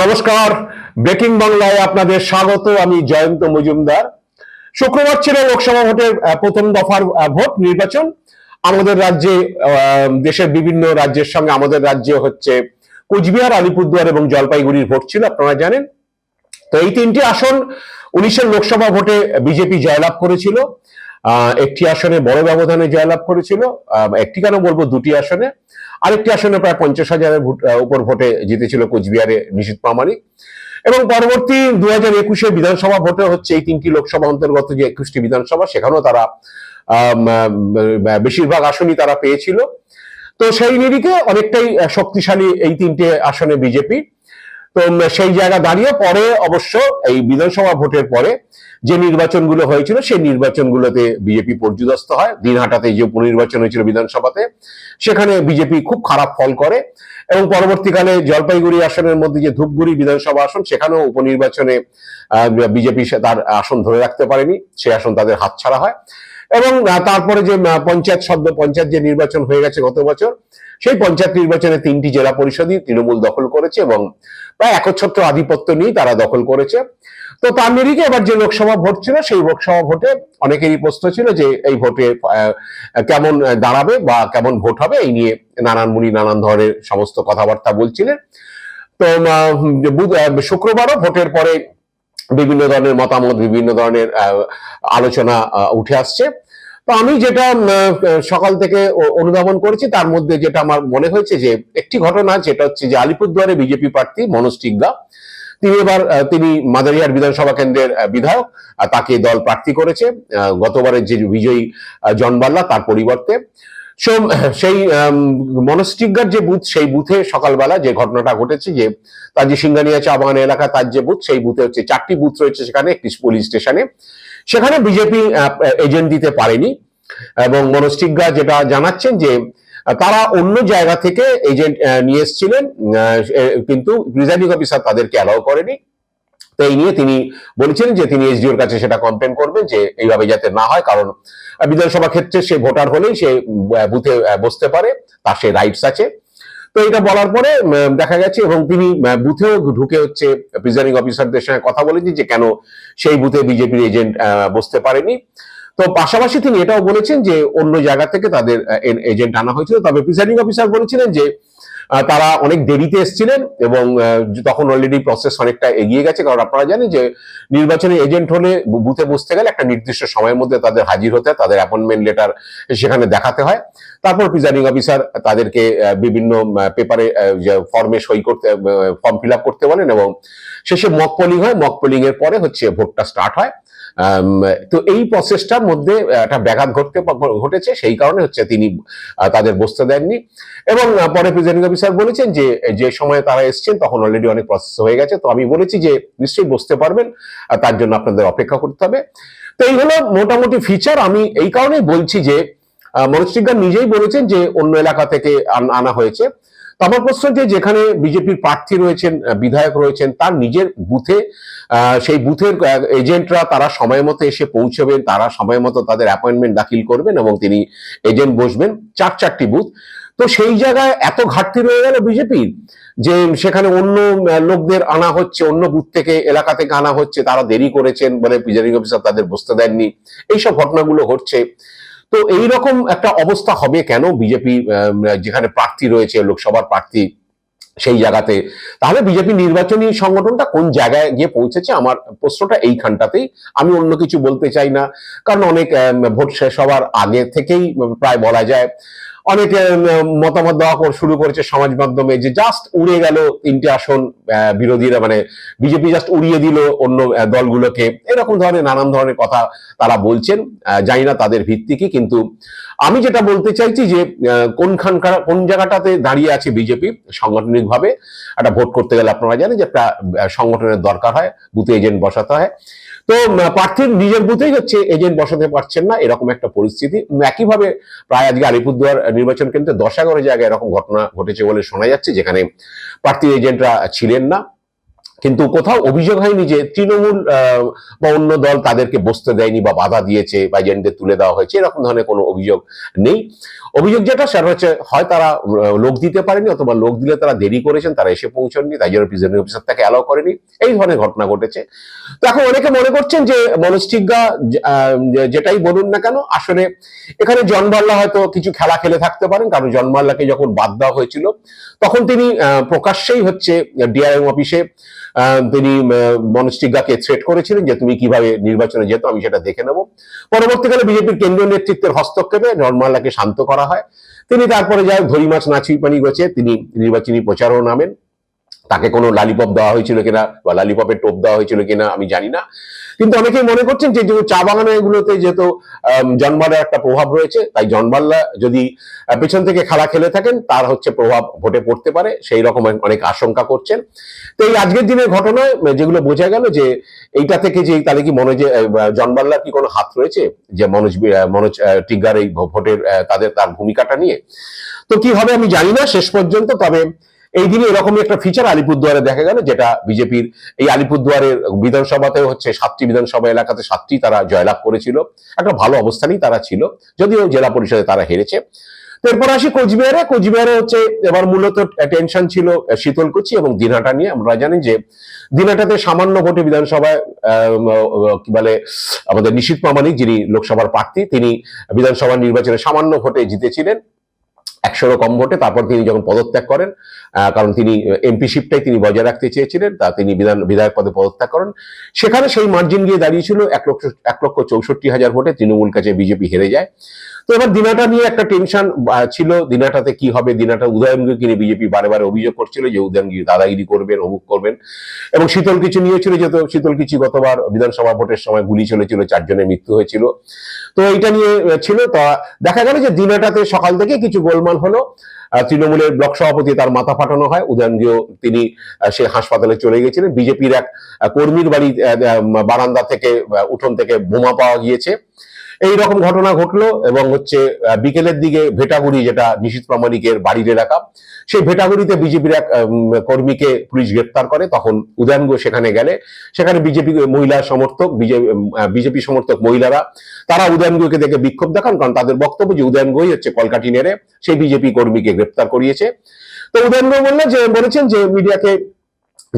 নমস্কার। ব্রেকিং বাংলায় আপনাদের স্বাগত, আমি জয়ন্ত মজুমদার। শুক্রবার ছিল লোকসভা ভোটের প্রথম দফার ভোট নির্বাচন। আমাদের রাজ্যে দেশের বিভিন্ন রাজ্যের সঙ্গে আমাদের রাজ্যে হচ্ছে কোচবিহার, আলিপুরদুয়ার এবং জলপাইগুড়ির ভোট ছিল, আপনারা জানেন। তো এই তিনটি আসন উনিশের লোকসভা ভোটে বিজেপি জয়লাভ করেছিল। একটি আসনে বড় ব্যবধানে জয়লাভ করেছিল। একটি কেন বলব, দুটি আসনে। আরেকটি আসনে প্রায় পঞ্চাশ হাজারের উপর ভোটে জিতেছিল কোচবিহারে নিশীত প্রামাণিক। এবং পরবর্তী দু হাজার একুশে বিধানসভা ভোটে হচ্ছে এই তিনটি লোকসভা অন্তর্গত যে একুশটি বিধানসভা, সেখানেও তারা বেশিরভাগ আসনই তারা পেয়েছিল। তো সেই নিরিখে অনেকটাই শক্তিশালী এই তিনটে আসনে বিজেপি। তো সেই জায়গা দাঁড়িয়ে পরে অবশ্য এই বিধানসভা ভোটের পরে যে নির্বাচনগুলো হয়েছিল, সেই নির্বাচনগুলোতে বিজেপি পর্যুদস্ত হয়। দিনহাটাতে যে উপনির্বাচন হয়েছিল বিধানসভাতে, সেখানে বিজেপি খুব খারাপ ফল করে এবং পরবর্তীকালে জলপাইগুড়ি আসনের মধ্যে যে ধূপগুড়ি বিধানসভা আসন, সেখানেও উপনির্বাচনে বিজেপি তার আসন ধরে রাখতে পারেনি। সে আসন তাদের হাতছাড়া হয়। এবং তারপরে যে পঞ্চায়েত শব্দ পঞ্চায়েত যে নির্বাচন হয়ে গেছে গত বছর সেই পঞ্চায়েত নির্বাচনে তিনটি জেলা পরিষদই তৃণমূল দখল করেছে এবং প্রায় একচ্ছত্র আধিপত্য নিয়ে তারা দখল করেছে। তো তার নিরিখে এবার যে লোকসভা ভোট ছিল, সেই লোকসভা ভোটে অনেকেরই প্রশ্ন ছিল যে এই ভোটে কেমন দাঁড়াবে বা কেমন ভোট হবে? এই নিয়ে নানান মুনি নানান ধরনের সমস্ত কথাবার্তা বলছিলেন। তো শুক্রবারও ভোটের পরে বিভিন্ন ধরনের মতামত, বিভিন্ন ধরনের আলোচনা উঠে আসছে। তো আমি যেটা সকাল থেকে অনুধাবন করেছি তার মধ্যে যেটা আমার মনে হয়েছে যে একটি ঘটনা যেটা হচ্ছে যে আলিপুরদুয়ারে বিজেপি প্রার্থী মনোজ টিগ্গা তিনি এবার তিনি মাদারিহাট বিধানসভা কেন্দ্রের বিধায়ক তাকে দল প্রার্থী করেছে গতবারের যে বিজয়ী আহ, জন তার পরিবর্তে। সেই মনস্টিজ্ঞার যে বুথ সেই বুথে সকালবেলা যে ঘটনাটা ঘটেছে যে তার যে সিঙ্গানিয়া চা বাগান এলাকা তার যে বুথ সেই বুথে হচ্ছে চারটি বুথ রয়েছে সেখানে একটি পুলিশ স্টেশনে। সেখানে বিজেপি এজেন্ট দিতে পারেনি। এবং মনস্টিজ্ঞা যেটা জানাচ্ছেন যে তারা অন্য জায়গা থেকে এজেন্ট নিয়ে এসেছিলেন। কিন্তু প্রিজাইডিং অফিসার তাদেরকে অ্যালাউ করেনি। তো এই নিয়ে তিনি বলেছিলেন যে, তিনি এসডিওর কাছে সেটা কমপ্লেন করবেন যে, এইভাবে যাতে না হয়, কারণ বিধানসভা ক্ষেত্রে সে ভোটার হলেই সে বুথে বসতে পারে, তার সে রাইটস আছে। তো এটা বলার পরে দেখা গেছে এবং তিনি বুথেও ঢুকে হচ্ছে প্রিজাইডিং অফিসারদের সঙ্গে কথা বলেছেন যে কেন সেই বুথে বিজেপির এজেন্ট বসতে পারেনি। তো পাশাপাশি তিনি এটাও বলেছেন যে অন্য জায়গা থেকে তাদের এজেন্ট আনা হয়েছিল। তবে প্রিসাইডিং অফিসার বলেছিলেন যে তারা অনেক দেরিতে এসেছিলেন এবং তখন অলরেডি প্রসেস অনেকটা এগিয়ে গেছে। কারণ আপনারা জানেন যে নির্বাচনী এজেন্ট হলে বুথে বসতে গেলে একটা নির্দিষ্ট সময়ের মধ্যে তাদের হাজির হতে তাদের অ্যাপয়েন্টমেন্ট লেটার সেখানে দেখাতে হয়। তারপর প্রিজাইডিং অফিসার তাদেরকে বিভিন্ন পেপারে ফর্মে সই করতে ফর্ম ফিল করতে বলেন এবং শেষে মক পোলিং হয়। মক পোলিং এর পরে হচ্ছে ভোটটা স্টার্ট হয়। তো এই প্রসেসটার মধ্যে একটা ব্যাঘাত ঘটতে ঘটেছে, সেই কারণে হচ্ছে তিনি তাদের বসতে দেননি। এবং পরে প্রেসিডেন্ট অফিসার বলেছেন যে যে সময়ে তারা এসছেন, তখন অলরেডি অনেক প্রসেস হয়ে গেছে। তো আমি বলেছি যে, নিশ্চয়ই বসতে পারবেন তার জন্য আপনাদের অপেক্ষা করতে হবে। তো এই হলো মোটামুটি ফিচার আমি এই কারণেই বলছি যে মনোজ নিজেই বলেছেন যে, অন্য এলাকা থেকে আনা হয়েছে। আমার প্রশ্ন যে যেখানে বিজেপির প্রার্থী রয়েছেন বিধায়ক রয়েছেন, তার নিজের বুথে সেই বুথের এজেন্টরা তারা সময় মতো এসে পৌঁছবেন, তারা সময় মতো তাদের অ্যাপয়েন্টমেন্ট দাখিল করবেন এবং তিনি এজেন্ট বসবেন চার চারটি বুথ। তো সেই জায়গায় এত ঘাটতি রয়ে গেল বিজেপির যে সেখানে অন্য লোকদের আনা হচ্ছে, অন্য বুথ থেকে এলাকা থেকে আনা হচ্ছে, তারা দেরি করেছেন বলে প্রিজাইডিং অফিসার তাদের বসতে দেননি। এইসব ঘটনাগুলো ঘটছে। তো এই রকম একটা অবস্থা হবে কেন? বিজেপি যেখানে প্রার্থী রয়েছে, লোকসভার প্রার্থী সেই জায়গাতে। তাহলে বিজেপি নির্বাচনী সংগঠনটা কোন জায়গায় গিয়ে পৌঁছেছে? আমার প্রশ্নটা এইখানটাতেই। আমি অন্য কিছু বলতে চাই না। কারণ অনেক ভোট শেষ হওয়ার আগে থেকেই প্রায় বলা যায় অনেকে মতামত দেওয়া শুরু করেছে সমাজ মাধ্যমে যে জাস্ট উড়ে গেল তিনটে আসন বিরোধীরা মানে বিজেপি জাস্ট উড়িয়ে দিল অন্য দলগুলোকে। এরকম ধরনের, নানান ধরনের কথা তারা বলছেন। জানি না তাদের ভিত্তি কি, কিন্তু আমি যেটা বলতে চাইছি যে কোনখানকার, কোন জায়গাটাতে দাঁড়িয়ে আছে বিজেপি সাংগঠনিক ভাবে একটা ভোট করতে গেলে আপনারা জানেন যে একটা সংগঠনের দরকার হয়, বুথে এজেন্ট বসাতে হয়। তো প্রার্থীর নিজের বুথেই হচ্ছে, এজেন্ট বসাতে পারছেন না, এরকম একটা পরিস্থিতি। একইভাবে প্রায় আজকে আলিপুরদুয়ার নির্বাচন কেন্দ্রে দশ এগারো জায়গায় এরকম ঘটনা ঘটেছে বলে শোনা যাচ্ছে, যেখানে প্রার্থী এজেন্টরা ছিলেন না। কিন্তু কোথাও অভিযোগ হয়নি যে তৃণমূল বা অন্য দল তাদেরকে বসতে দেয়নি বা বাধা দিয়েছে বা এজেন্টদের তুলে দেওয়া হয়েছে এরকম ধরনের কোনো অভিযোগ নেই। অভিযোগ যেটা সেটা হচ্ছে হয় তারা লোক দিতে পারেনি অথবা লোক দিলে তারা দেরি করেছেন তারা এসে পৌঁছননি তাই জন্য প্রিজাইডিং অফিসার তাকে অ্যালাউ করেনি। এই ধরনের ঘটনা ঘটেছে। তো এখন অনেকে মনে করছেন যে আহ, যেটাই বলুন না কেন আসলে এখানে জন বাল্লা হয়তো কিছু খেলা খেলে থাকতে পারেন কারণ জন বাল্লাকে যখন বাদ দেওয়া হয়েছিল তখন তিনি প্রকাশ্যেই হচ্ছে ডিআরএম অফিসে তিনি টিগ্গাকে থ্রেট করেছিলেন যে তুমি কীভাবে নির্বাচনে যেত, আমি সেটা দেখে নেব। পরবর্তীকালে বিজেপির কেন্দ্রীয় নেতৃত্বের হস্তক্ষেপে নর্মাল্লাকে শান্ত করা হয়। তিনি তারপরে যাই ধরি মাছ নাচি পানি গেছে, তিনি নির্বাচনী প্রচারও নামেন। তাকে কোনো লালিপপ দেওয়া হয়েছিল কিনা বা লালিপপের টোপ দেওয়া হয়েছিল কিনা আমি জানি না। কিন্তু অনেকেই মনে করছেন যে চা বাগানে এগুলোতে যেহেতু আম, জনবালের একটা প্রভাব রয়েছে তাই জনবাল্লা যদি পেছন থেকে খেলা খেলে থাকেন তার হচ্ছে প্রভাব ভোটে পড়তে পারে সেই রকম অনেক আশঙ্কা করছেন। তো এই আজকের দিনের ঘটনায় যেগুলো বোঝা গেল যে এইটা থেকে যে তাহলে কি মনোজে জনবাল্লার কি কোনো হাত রয়েছে? যে মনোজ মনোজ আহ, টিগ্গার এই ভোটের তাদের তার ভূমিকাটা নিয়ে। তো কি হবে আমি জানি না শেষ পর্যন্ত তবে এই দিনে এরকমই একটা ফিচার আলিপুরদুয়ারে দেখা গেল, যেটা বিজেপির এই আলিপুরদুয়ারের বিধানসভাতে হচ্ছে সাতটি বিধানসভা এলাকাতে সাতটি তারা জয়লাভ করেছিল। একটা ভালো অবস্থানেই তারা ছিল, যদিও জেলা পরিষদে তারা হেরেছে। এরপর আসি কোচবিহারে। কোচবিহারে হচ্ছে এবার মূলত টেনশন ছিল শীতলকুচি এবং দিনহাটা নিয়ে। আমরা জানি যে দিনহাটাতে সামান্য ভোটে বিধানসভায় কি বলে, আমাদের নিশীত প্রামাণিক যিনি লোকসভার প্রার্থী, তিনি বিধানসভা নির্বাচনে সামান্য ভোটে জিতেছিলেন। একশোরও কম ভোটে, তারপর তিনি যখন পদত্যাগ করেন কারণ তিনি এমপিশিপটাই তিনি বজায় রাখতে চেয়েছিলেন, তা তিনি বিধান, বিধায়ক পদে পদত্যাগ করেন। সেখানে সেই মার্জিন গিয়ে দাঁড়িয়েছিল এক লক্ষ এক লক্ষ চৌষট্টি হাজার ভোটে তৃণমূল কাছে বিজেপি হেরে যায়। তো এবার দিনাটা নিয়ে একটা টেনশন ছিল, দিনাটাতে কি হবে, দিনাটা উদয়নগিরিকে নিয়ে বিজেপি বারে বারে অভিযোগ করছিল যে উদয়নগিরি দাদাগিরি করবেন, অমুক করবেন। এবং শীতল কিছু নিয়েছিল, যেহেতু শীতল কিছু গতবার বিধানসভা ভোটের সময় গুলি চলেছিল, চারজনের মৃত্যু হয়েছিল। তো এটা নিয়ে ছিল, তা দেখা গেল যে দিনাটাতে সকাল থেকে কিছু গোলমাল হলো। তৃণমূলের ব্লক সভাপতি তার মাথা ফাটানো হয়। উদয়নগীয় তিনি সে হাসপাতালে চলে গেছিলেন। বিজেপির এক কর্মীর বাড়ি বারান্দা থেকে উঠোন থেকে বোমা পাওয়া গিয়েছে। এই রকম ঘটনা ঘটলো এবং হচ্ছে বিকেলের দিকে ভেটাগুড়ি, যেটা নিশীত প্রামাণিকের বাড়ির এলাকা, সেই ভেটাগুড়িতে বিজেপির এক কর্মীকে পুলিশ গ্রেপ্তার করে। তখন উদয়নগ সেখানে গেলে। সেখানে বিজেপি মহিলা সমর্থক বিজেপি সমর্থক মহিলারা, তারা উদয়নগুকে দেখে বিক্ষোভ দেখান। কারণ তাদের বক্তব্য যে উদয়নগই হচ্ছে কলকাটি নেড়ে, সেই বিজেপি কর্মীকে গ্রেপ্তার করিয়েছে। তো উদয়নগ বললেন যে, বলেছেন যে, মিডিয়াকে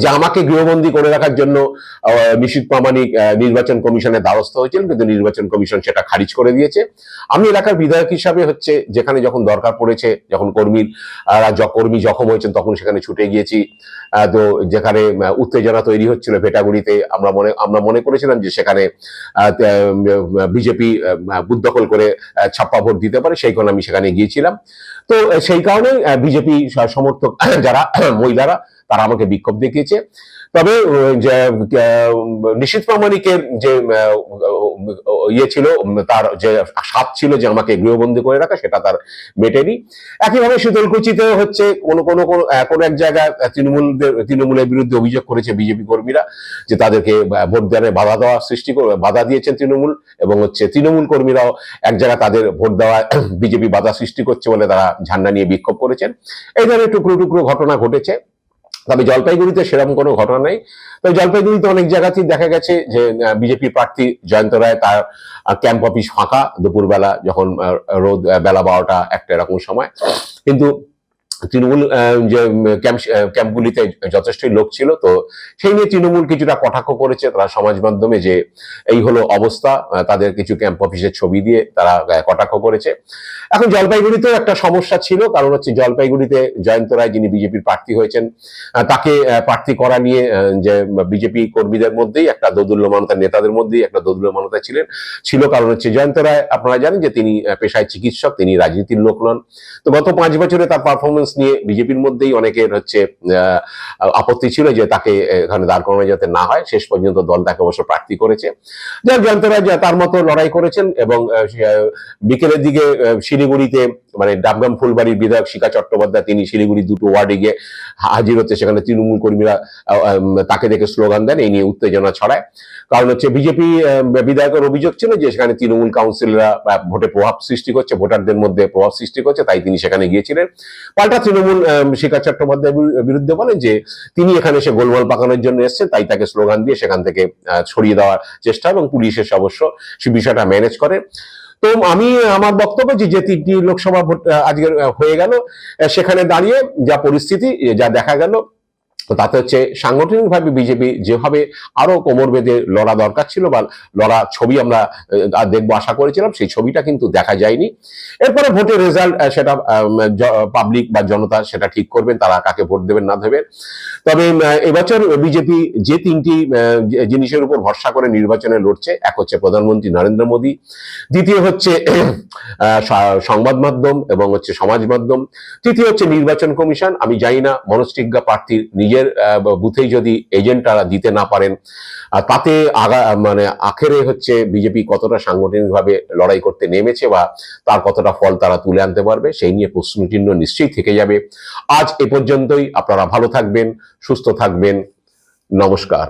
যে আমাকে গৃহবন্দী করে রাখার জন্য নিশীত প্রামাণিক নির্বাচন কমিশনের দ্বারস্থ হয়েছিলেন কিন্তু নির্বাচন কমিশন সেটা খারিজ করে দিয়েছে। আমি এলাকার বিধায়ক হিসাবে হচ্ছে, যেখানে যখন দরকার পড়েছে, যখন কর্মীর কর্মী জখম হয়েছেন, তখন সেখানে ছুটে গিয়েছি। তো যেখানে উত্তেজনা তৈরি হচ্ছিল ভেটাগুড়িতে। আমরা মনে আমরা মনে করেছিলাম যে সেখানে বিজেপি বুদ্ধকল করে ছাপ্পা ভোট দিতে পারে, সেই কারণে আমি সেখানে গিয়েছিলাম। তো সেই কারণে বিজেপি সমর্থক, যারা, মহিলারা তারা আমাকে বিক্ষোভ দেখিয়েছে। তবে যে নিশীত প্রামাণিকের যে ইয়ে ছিল, তার যে স্বাদ ছিল যে আমাকে গৃহবন্দী করে রাখা, সেটা তার মেটেনি। একইভাবে শীতলকুচিতে হচ্ছে, কোনো কোনো কোনো এক জায়গায় তৃণমূলদের, তৃণমূলের বিরুদ্ধে অভিযোগ করেছে বিজেপি কর্মীরা যে তাদেরকে ভোট দেওয়ার বাধা দেওয়া সৃষ্টি বাধা দিয়েছেন তৃণমূল এবং হচ্ছে তৃণমূল কর্মীরাও এক জায়গায় তাদের ভোট দেওয়া বিজেপি বাধা সৃষ্টি করছে বলে তারা ঝান্ডা নিয়ে বিক্ষোভ করেছেন। এই ধরনের টুকরো টুকরো ঘটনা ঘটেছে। তবে জলপাইগুড়িতে সেরকম কোনো ঘটনা নেই। তবে জলপাইগুড়িতে অনেক জায়গাতেই দেখা গেছে যে বিজেপি প্রার্থী জয়ন্ত রায় তার ক্যাম্প অফিস ফাঁকা দুপুরবেলা যখন রোদ বেলা বারোটা একটা এরকম সময়। কিন্তু তৃণমূল যে ক্যাম্প ক্যাম্পগুলিতে যথেষ্টই লোক ছিল, তো সেই নিয়ে তৃণমূল কিছুটা কটাক্ষ করেছে তারা সমাজ মাধ্যমে যে এই হলো অবস্থা তাদের কিছু ক্যাম্প অফিসের ছবি দিয়ে তারা কটাক্ষ করেছে। এখন জলপাইগুড়িতেও একটা সমস্যা ছিল, কারণ হচ্ছে জলপাইগুড়িতে জয়ন্ত রায়, যিনি বিজেপির প্রার্থী হয়েছেন তাকে প্রার্থী করা নিয়ে যে, বিজেপি কর্মীদের মধ্যেই একটা দোদুল্যমানতা নেতাদের মধ্যেই একটা দোদুল্যমানতা ছিলেন, ছিল, কারণ হচ্ছে জয়ন্ত রায়, আপনারা জানেন যে তিনি পেশায় চিকিৎসক, তিনি রাজনীতির লোক নন। তো গত পাঁচ বছরে তার পারফরমেন্স নিয়ে বিজেপির মধ্যেই অনেকের হচ্ছে আপত্তি ছিল যে তাকে এখানে দাঁড় করানো যাতে না হয়। শেষ পর্যন্ত দল তাকে অবশ্য প্রার্থী করেছে। যার জয়ন্ত তার মতো লড়াই করেছেন এবং বিকেলের দিকে শিলিগুড়িতে মানে ডাবগ্রাম ফুলবাড়ির বিধায়ক শিখা চট্টোপাধ্যায়, তিনি শিলিগুড়ি দুটো ওয়ার্ডে গিয়ে হাজির হতে সেখানে তৃণমূল কর্মীরা তাকে দেখে স্লোগান দেন, এই নিয়ে উত্তেজনা ছড়ায়। কারণ হচ্ছে বিজেপি বিধায়কের অভিযোগ ছিল যে সেখানে তৃণমূল কাউন্সিলরা ভোটে প্রভাব সৃষ্টি করছে, ভোটারদের মধ্যে প্রভাব সৃষ্টি করছে, তাই তিনি সেখানে গিয়েছিলেন। পাল্টা তৃণমূল শিখা চট্টোপাধ্যায়ের বিরুদ্ধে বলেন যে তিনি এখানে এসে গোলমাল পাকানোর জন্য এসেছেন, তাই তাকে স্লোগান দিয়ে সেখান থেকে ছড়িয়ে দেওয়ার চেষ্টা এবং পুলিশ এসে অবশ্য সে বিষয়টা ম্যানেজ করে। তো আমি, আমার বক্তব্য যে যে তিনটি লোকসভা ভোট আজকে হয়ে গেল সেখানে দাঁড়িয়ে যা পরিস্থিতি, যা দেখা গেল তাতে হচ্ছে সাংগঠনিকভাবে বিজেপি যেভাবে আরও কোমর বেঁধে লড়া দরকার ছিল বা লড়া ছবি আমরা দেখব, আশা করেছিলাম, সেই ছবিটা কিন্তু দেখা যায়নি। এরপরে ভোটের রেজাল্ট সেটা পাবলিক বা জনতা সেটা ঠিক করবেন, তারা কাকে ভোট দেবেন না দেবেন। তবে এবছর বিজেপি যে তিনটি জিনিসের উপর ভরসা করে নির্বাচনে লড়ছে, এক হচ্ছে প্রধানমন্ত্রী নরেন্দ্র মোদী, দ্বিতীয় হচ্ছে সংবাদ মাধ্যম এবং হচ্ছে সমাজ মাধ্যম, তৃতীয় হচ্ছে নির্বাচন কমিশন। আমি জানি না মনস্টিজ্ঞা প্রার্থীর নিজের বুথেই যদি এজেন্টরা দিতে না পারেন তাতে আগা মানে আখেরে হচ্ছে বিজেপি কতটা সাংগঠনিকভাবে লড়াই করতে নেমেছে বা তার কতটা ফল তারা তুলে আনতে পারবে, সেই নিয়ে প্রশ্নচিহ্ন নিশ্চয়ই থেকে যাবে। আজ এ পর্যন্তই, আপনারা ভালো থাকবেন, সুস্থ থাকবেন, নমস্কার।